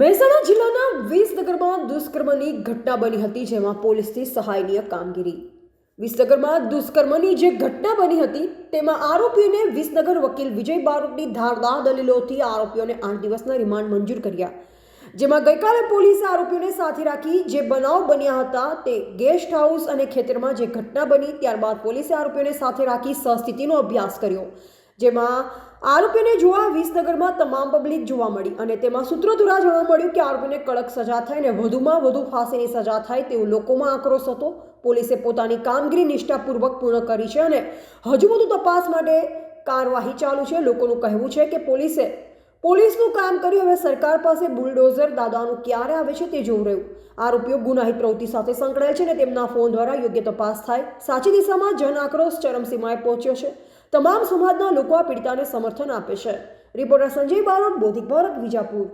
મહેસાણા જિલ્લાના વિસનગરમાં દુષ્કર્મની ઘટના બની હતી, જેમાં પોલીસની સહાયનીય કામગીરી. વિસનગરમાં દુષ્કર્મની જે ઘટના બની હતી, તેમાં આરોપીઓને વિસનગર વકીલ વિજય બારોટની ધારદાર દલીલોથી આરોપીઓને આઠ દિવસના રિમાન્ડ મંજૂર કર્યા. જેમાં ગઈકાલે પોલીસે આરોપીઓને સાથે રાખી, જે બનાવ બન્યા હતા તે ગેસ્ટ હાઉસ અને ખેતરમાં જે ઘટના બની, ત્યારબાદ પોલીસે આરોપીઓને સાથે રાખી સહસ્થિતિનો અભ્યાસ કર્યો. જેમાં આરોપીને જોવા વિસનગરમાં તમામ પબ્લિક જોવા મળી અને તેમાં સૂત્રોધુરા જાણવા મળ્યું કે આરોપીને કડક સજા થાય અને વધુમાં વધુ ફાંસીની સજા થાય તેવો લોકોમાં આક્રોશ હતો. પોલીસે પોતાની કામગીરી નિષ્ઠાપૂર્વક પૂર્ણ કરી છે અને હજુ વધુ તપાસ માટે કાર્યવાહી ચાલુ છે. લોકોનું કહેવું છે કે પોલીસે પોલીસનું કામ કર્યું, હવે સરકાર પાસે બુલડોઝર દાદાનું ક્યારે આવે છે તે જોવું રહ્યું. આરોપીઓ ગુનાહિત પ્રવૃત્તિ સાથે સંકળાયેલ છે અને તેમના ફોન દ્વારા યોગ્ય તપાસ થાય. સાચી દિશામાં જન આક્રોશ ચરમસીમાએ પહોંચ્યો છે. તમામ સમાજના લોકો આ પીડિતાને સમર્થન આપે છે. રિપોર્ટર સંજય બારોટ બોધિક ભારત વિજાપુર.